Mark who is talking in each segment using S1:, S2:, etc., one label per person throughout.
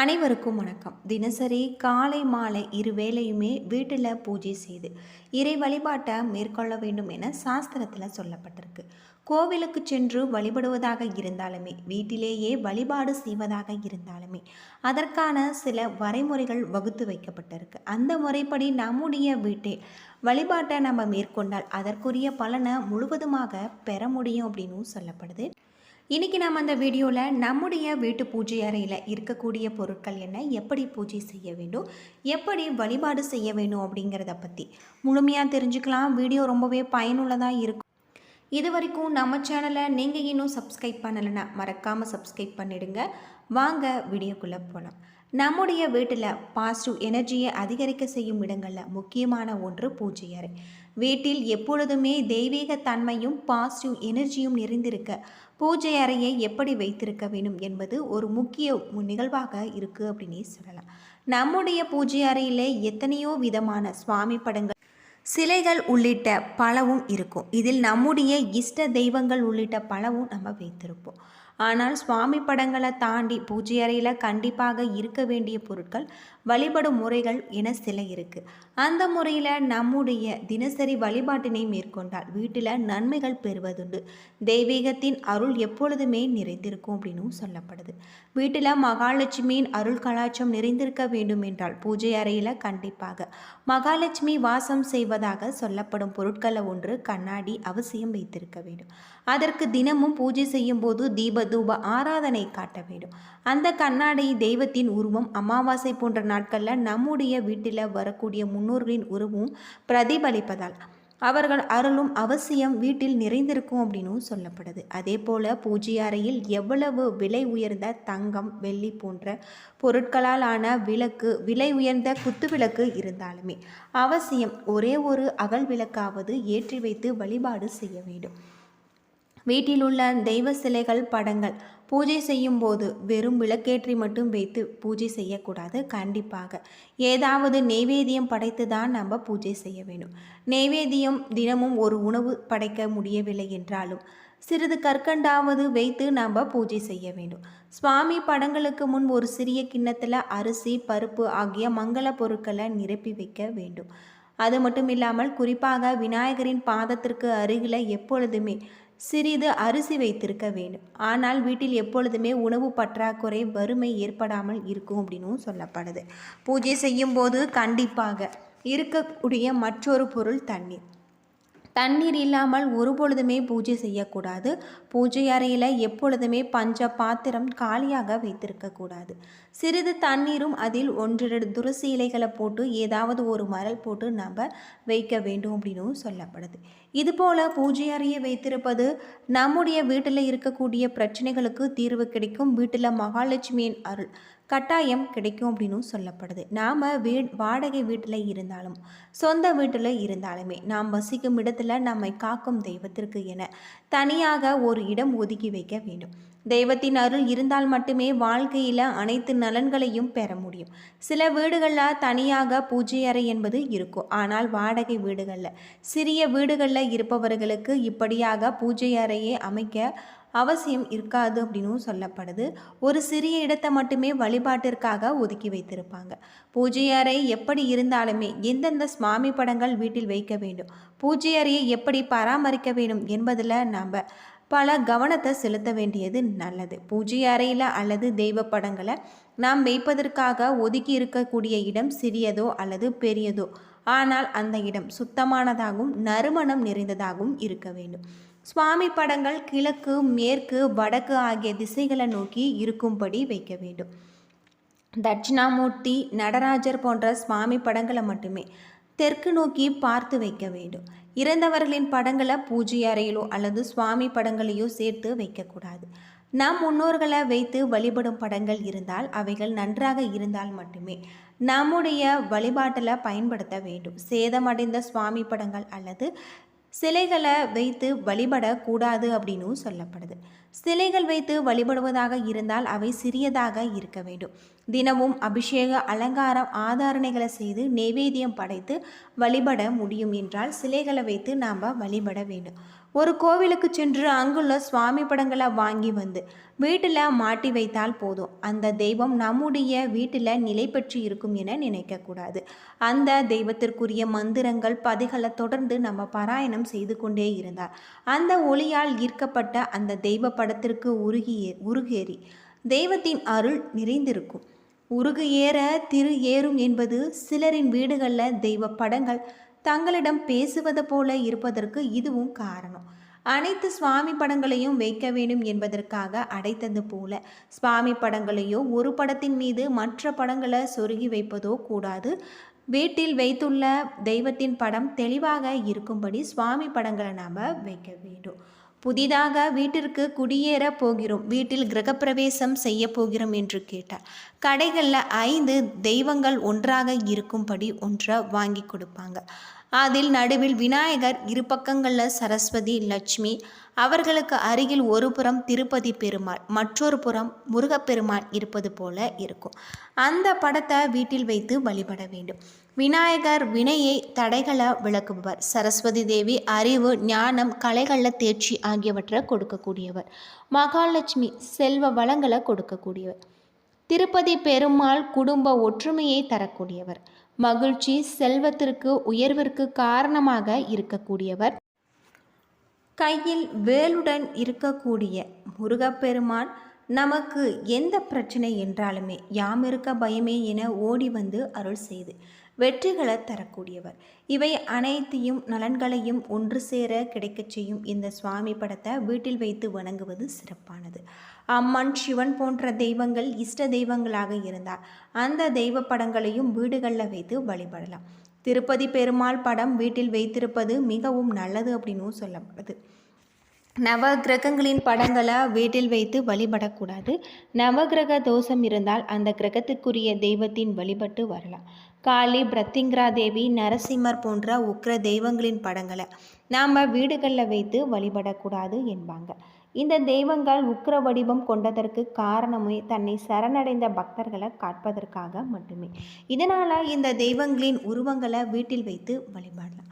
S1: அனைவருக்கும் வணக்கம். தினசரி காலை மாலை இரு வேளையுமே வீட்டில் பூஜை செய்து இறை வழிபாட்டை மேற்கொள்ள வேண்டும் என சாஸ்திரத்தில் சொல்லப்பட்டிருக்கு. கோவிலுக்கு சென்று வழிபடுவதாக இருந்தாலுமே வீட்டிலேயே வழிபாடு செய்வதாக இருந்தாலுமே அதற்கான சில வரைமுறைகள் வகுத்து வைக்கப்பட்டிருக்கு. அந்த முறைப்படி நம்முடைய வீட்டில் வழிபாட்டை நம்ம மேற்கொண்டால் அதற்குரிய பலனை முழுவதுமாக பெற முடியும் அப்படின்னும் சொல்லப்படுது. இன்றைக்கி நம்ம அந்த வீடியோவில் நம்முடைய வீட்டு பூஜை அறையில் இருக்கக்கூடிய பொருட்கள் என்ன எப்படி பூஜை செய்ய வேண்டும் எப்படி வழிபாடு செய்ய வேண்டும் அப்படிங்கிறத பற்றி முழுமையாக தெரிஞ்சுக்கலாம். வீடியோ ரொம்பவே பயனுள்ளதாக இருக்கும். இது வரைக்கும் நம்ம சேனலை நீங்கள் இன்னும் சப்ஸ்கிரைப் பண்ணலைன்னா மறக்காமல் சப்ஸ்கிரைப் பண்ணிடுங்க. வாங்க வீடியோக்குள்ளே போகலாம் நம்முடைய வீட்டில் பாசிட்டிவ் எனர்ஜியை அதிகரிக்க செய்யும் இடங்களில் முக்கியமான ஒன்று பூஜை அறை. வீட்டில் எப்பொழுதுமே தெய்வீக தன்மையும் பாசிட்டிவ் எனர்ஜியும் நிறைந்திருக்க பூஜை அறையை எப்படி வைத்திருக்க வேண்டும் என்பது ஒரு முக்கிய நிகழ்வாக இருக்குது அப்படின்னே சொல்லலாம். நம்முடைய பூஜை அறையிலே எத்தனையோ விதமான சுவாமி படங்கள் சிலைகள் உள்ளிட்ட பலவும் இருக்கும். இதில் நம்முடைய இஷ்ட தெய்வங்கள் உள்ளிட்ட பலவும் நம்ம வைத்திருப்போம். ஆனால் சுவாமி படங்களை தாண்டி பூஜை அறையில் கண்டிப்பாக இருக்க வேண்டிய பொருட்கள் வழிபடும் முறைகள் என சில இருக்குது அந்த முறையில் நம்முடைய தினசரி வழிபாட்டினை மேற்கொண்டால் வீட்டில் நன்மைகள் பெறுவதுண்டு. தெய்வீகத்தின் அருள் எப்பொழுதுமே நிறைந்திருக்கும் அப்படின்னும் சொல்லப்படுது. வீட்டில் மகாலட்சுமியின் அருள் கலாச்சம் நிறைந்திருக்க வேண்டும் என்றால் பூஜை அறையில் கண்டிப்பாக மகாலட்சுமி வாசம் செய்வதாக சொல்லப்படும் பொருட்களை ஒன்று கண்ணாடி அவசியம் வைத்திருக்க வேண்டும். அதற்கு தினமும் பூஜை செய்யும் போது தீப தூப ஆராதனை காட்ட வேண்டும். அந்த கண்ணாடி தெய்வத்தின் உருவம் அமாவாசை போன்ற நாட்களில் நம்முடைய வீட்டில் வரக்கூடிய முன்னோர்களின் உருவம் பிரதிபலிப்பதால் அவர்கள் அருளும் அவசியம் வீட்டில் நிறைந்திருக்கும் அப்படின்னும் சொல்லப்படுது. அதே போல் பூஜை அறையில் எவ்வளவு விலை உயர்ந்த தங்கம் வெள்ளி போன்ற பொருட்களால் ஆன விளக்கு விலை உயர்ந்த குத்து விளக்கு இருந்தாலுமே அவசியம் ஒரே ஒரு அகல் விளக்காவது ஏற்றி வைத்து வழிபாடு செய்ய வேண்டும். வீட்டில் உள்ள தெய்வ சிலைகள் படங்கள் பூஜை செய்யும் போது வெறும் விளக்கேற்றி மட்டும் வைத்து பூஜை செய்யக்கூடாது. கண்டிப்பாக ஏதாவது நெய்வேத்தியம் படைத்து தான் நம்ம பூஜை செய்ய வேண்டும். நெய்வேத்தியம் தினமும் ஒரு உணவு படைக்க முடியவில்லை என்றாலும் சிறிது கற்கண்டாவது வைத்து நாம் பூஜை செய்ய வேண்டும். சுவாமி படங்களுக்கு முன் ஒரு சிறிய கிண்ணத்தில் அரிசி பருப்பு ஆகிய மங்கள பொருட்களை நிரப்பி வைக்க வேண்டும். அது மட்டும் இல்லாமல் குறிப்பாக விநாயகரின் பாதத்திற்கு அருகில் எப்பொழுதுமே சிறிது அரிசி வைத்திருக்க வேண்டும். ஆனால் வீட்டில் எப்பொழுதுமே உணவு பற்றாக்குறை வறுமை ஏற்படாமல் இருக்கும் அப்படின்னும் சொல்லப்படுது. பூஜை செய்யும்போது கண்டிப்பாக இருக்கக்கூடிய மற்றொரு பொருள் தண்ணீர். தண்ணீர் இல்லாமல் ஒரு பொழுதுமே பூஜை செய்யக்கூடாது. பூஜை அறையில் எப்பொழுதுமே பஞ்ச பாத்திரம் காலியாக வைத்திருக்கக்கூடாது சிறிது தண்ணீரும் அதில் ஒன்றிரண்டு துளசி இலைகளை போட்டு ஏதாவது ஒரு மரல் போட்டு நம்ம வைக்க வேண்டும் அப்படின்னும் சொல்லப்படுது. இதுபோல் பூஜை அறையை வைத்திருப்பது நம்முடைய வீட்டில் இருக்கக்கூடிய பிரச்சனைகளுக்கு தீர்வு கிடைக்கும். வீட்டில் மகாலட்சுமியின் அருள் கட்டாயம் கிடைக்கும் அப்படின்னும் சொல்லப்படுது. நாம் வீ வாடகை வீட்டில் இருந்தாலும் சொந்த வீட்டில் இருந்தாலுமே நாம் வசிக்கும் இடத்துல நம்மை காக்கும் தெய்வத்திற்கு என தனியாக ஒரு இடம் ஒதுக்கி வைக்க வேண்டும். தெய்வத்தின் அருள் இருந்தால் மட்டுமே வாழ்க்கையில் அனைத்து நலன்களையும் பெற முடியும். சில வீடுகளில் தனியாக பூஜை அறை என்பது இருக்கும். ஆனால் வாடகை வீடுகளில் சிறிய வீடுகளில் இருப்பவர்களுக்கு இப்படியாக பூஜை அறையை அமைக்க அவசியம் இருக்காது அப்படின்னும் சொல்லப்படுது. ஒரு சிறிய இடத்தை மட்டுமே வழிபாட்டிற்காக ஒதுக்கி வைத்திருப்பாங்க. பூஜை அறை எப்படி இருந்தாலுமே எந்தெந்த சுவாமி படங்கள் வீட்டில் வைக்க வேண்டும் பூஜை அறையை எப்படி பராமரிக்க வேண்டும் என்பதில் நாம் பல கவனத்தை செலுத்த வேண்டியது நல்லது. பூஜை அறையில் அல்லது தெய்வ படங்களை நாம் வைப்பதற்காக ஒதுக்கி இருக்கக்கூடிய இடம் சிறியதோ அல்லது பெரியதோ ஆனால் அந்த இடம் சுத்தமானதாகவும் நறுமணம் நிறைந்ததாகவும் இருக்க வேண்டும். சுவாமி படங்கள் கிழக்கு மேற்கு வடக்கு ஆகிய திசைகளை நோக்கி இருக்கும்படி வைக்க வேண்டும். தட்சிணாமூர்த்தி நடராஜர் போன்ற சுவாமி படங்களை மட்டுமே தெற்கு நோக்கி பார்த்து வைக்க வேண்டும். இறந்தவர்களின் படங்களை பூஜை அறையிலோ அல்லது சுவாமி படங்களையோ சேர்த்து வைக்கக்கூடாது. நம் முன்னோர்களை வைத்து வழிபடும் படங்கள் இருந்தால் அவைகள் நன்றாக இருந்தால் மட்டுமே நம்முடைய வழிபாட்டில் பயன்படுத்த வேண்டும். சேதமடைந்த சுவாமி படங்கள் அல்லது சிலைகளை வைத்து வழிபடக்கூடாது அப்படின்னும் சொல்லப்படுது. சிலைகள் வைத்து வழிபடுவதாக இருந்தால் அவை சிறியதாக இருக்க வேண்டும். தினமும் அபிஷேக அலங்காரம் ஆதாரணைகளை செய்து நெவேதியம் படைத்து வழிபட முடியும் என்றால் சிலைகளை வைத்து நாம் வழிபட வேண்டும். ஒரு கோவிலுக்கு சென்று அங்குள்ள சுவாமி படங்களை வாங்கி வந்து வீட்டில் மாட்டி வைத்தால் போதும். அந்த தெய்வம் நம்முடைய வீட்டில் நிலை பெற்று இருக்கும் என நினைக்கக்கூடாது அந்த தெய்வத்திற்குரிய மந்திரங்கள் பதிகளை தொடர்ந்து நம்ம பாராயணம் செய்து கொண்டே இருந்தார். அந்த ஒளியால் ஈர்க்கப்பட்ட அந்த தெய்வ படத்திற்கு உருகியே உருகேறி தெய்வத்தின் அருள் நிறைந்திருக்கும். உருகு ஏற திரு ஏறும் என்பது சிலரின் வீடுகளில் தெய்வ படங்கள் தங்களிடம் பேசுவது போல இருப்பதற்கு இதுவும் காரணம். அனைத்து சுவாமி படங்களையும் வைக்க வேண்டும் என்பதற்காக அடைத்தது போல சுவாமி படங்களையோ ஒரு படத்தின் மீது மற்ற படங்களை சொருகி வைப்பதோ கூடாது. வீட்டில் வைத்துள்ள தெய்வத்தின் படம் தெளிவாக இருக்கும்படி சுவாமி படங்களை நாம் வைக்க வேண்டும். புதிதாக வீட்டிற்கு குடியேற போகிறோம். வீட்டில் கிரகப்பிரவேசம் செய்ய போகிறோம் என்று கேட்டார். கடைகளில் ஐந்து தெய்வங்கள் ஒன்றாக இருக்கும்படி ஒன்றை வாங்கி கொடுப்பாங்க. அதில் நடுவில் விநாயகர் இரு பக்கங்களில் சரஸ்வதி லட்சுமி. அவர்களுக்கு அருகில் ஒரு புறம் திருப்பதி பெருமாள் மற்றொரு புறம் முருகப்பெருமாள் இருப்பது போல இருக்கும். அந்த படத்தை வீட்டில் வைத்து வழிபட வேண்டும். விநாயகர் வினையை தடைகளை விளக்குபவர். சரஸ்வதி தேவி அறிவு ஞானம் கலைகளில் தேர்ச்சி ஆகியவற்றை கொடுக்கக்கூடியவர். மகாலட்சுமி செல்வ வளங்களை கொடுக்கக்கூடியவர். திருப்பதி பெருமாள் குடும்ப ஒற்றுமையை தரக்கூடியவர். மகிழ்ச்சி செல்வத்திற்கு உயர்விற்கு காரணமாக இருக்கக்கூடியவர். கையில் வேலுடன் இருக்கக்கூடிய முருகப்பெருமான் நமக்கு எந்த பிரச்சனை என்றாலுமே யாம் இருக்க பயமே என ஓடி வந்து அருள் செய்து வெற்றிகளை தரக்கூடியவர். இவை அனைத்தையும் நலன்களையும் ஒன்று சேர கிடைக்கச் செய்யும் இந்த சுவாமி படத்தை வீட்டில் வைத்து வணங்குவது சிறப்பானது. அம்மன் சிவன் போன்ற தெய்வங்கள் இஷ்ட தெய்வங்களாக இருந்தால் அந்த தெய்வ படங்களையும் வீடுகளில் வைத்து வழிபடலாம். திருப்பதி பெருமாள் படம் வீட்டில் வைத்திருப்பது மிகவும் நல்லது அப்படின்னும் சொல்லப்படுது. நவ கிரகங்களின் படங்களை வீட்டில் வைத்து வழிபடக்கூடாது. நவகிரக தோஷம் இருந்தால் அந்த கிரகத்துக்குரிய தெய்வத்தின் வழிபட்டு வரலாம். காளி பிரத்திங்கரா தேவி நரசிம்மர் போன்ற உக்ர தெய்வங்களின் படங்களை நாம் வீடுகளில் வைத்து வழிபடக்கூடாது என்பாங்க. இந்த தெய்வங்கள் உக்ர வடிவம் கொண்டதற்கு காரணமே தன்னை சரணடைந்த பக்தர்களை காட்பதற்காக மட்டுமே. இதனால் இந்த தெய்வங்களின் உருவங்களை வீட்டில் வைத்து வழிபடலாம்.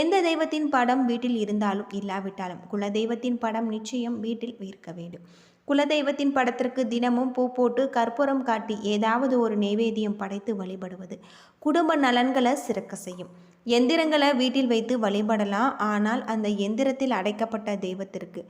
S1: எந்த தெய்வத்தின் படம் வீட்டில் இருந்தாலும் இல்லாவிட்டாலும் குலதெய்வத்தின் படம் நிச்சயம் வீட்டில் இருக்க வேண்டும். குலதெய்வத்தின் படத்திற்கு தினமும் பூ போட்டு கற்பூரம் காட்டி ஏதாவது ஒரு நைவேத்தியம் படைத்து வழிபடுவது. குடும்ப நலன்களை சிறக்க செய்யும். எந்திரங்களை வீட்டில் வைத்து வழிபடலாம். ஆனால் அந்த எந்திரத்தில் அடைக்கப்பட்ட தெய்வத்திற்கு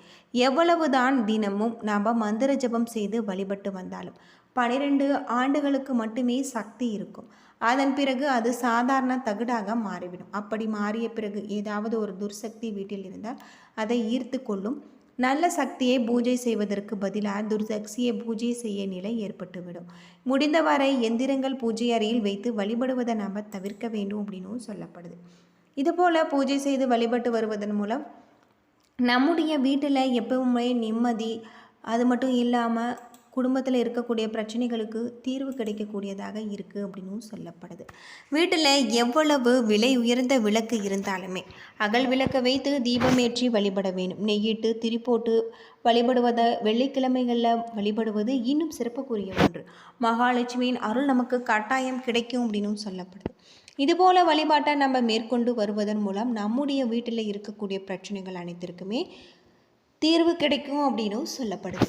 S1: எவ்வளவுதான் தினமும் நாம் மந்திர ஜபம் செய்து வழிபட்டு வந்தாலும் பனிரெண்டு ஆண்டுகளுக்கு மட்டுமே சக்தி இருக்கும். அதன் பிறகு அது சாதாரண தகுடாக மாறிவிடும். அப்படி மாறிய பிறகு ஏதாவது ஒரு துர்சக்தி வீட்டில் இருந்தால் அதை ஈர்த்து கொள்ளும். நல்ல சக்தியை பூஜை செய்வதற்கு பதிலாக துர்சக்தியை பூஜை செய்ய நிலை ஏற்பட்டுவிடும். முடிந்தவரை எந்திரங்கள் பூஜை அறையில் வைத்து வழிபடுவதை நாம் தவிர்க்க வேண்டும் அப்படின்னும் சொல்லப்படுது. இதுபோல் பூஜை செய்து வழிபட்டு வருவதன் மூலம் நம்முடைய வீட்டில் எப்பவுமே நிம்மதி அது மட்டும் இல்லாமல் குடும்பத்தில் இருக்கக்கூடிய பிரச்சனைகளுக்கு தீர்வு கிடைக்கக்கூடியதாக இருக்குது அப்படின்னும் சொல்லப்படுது. வீட்டில் எவ்வளவு விலை உயர்ந்த விளக்கு இருந்தாலுமே அகல் விளக்கை வைத்து தீபமேற்றி வழிபட வேண்டும். நெய்யிட்டு திரிப்போட்டு வழிபடுவதை வெள்ளிக்கிழமைகளில் வழிபடுவது இன்னும் சிறப்புக்குரிய ஒன்று. மகாலட்சுமியின் அருள் நமக்கு கட்டாயம் கிடைக்கும் அப்படின்னும் சொல்லப்படுது. இதுபோல் வழிபாட்டை நம்ம மேற்கொண்டு வருவதன் மூலம் நம்முடைய வீட்டில் இருக்கக்கூடிய பிரச்சனைகள் அனைத்திற்குமே தீர்வு கிடைக்கும் அப்படின்னும் சொல்லப்படுது.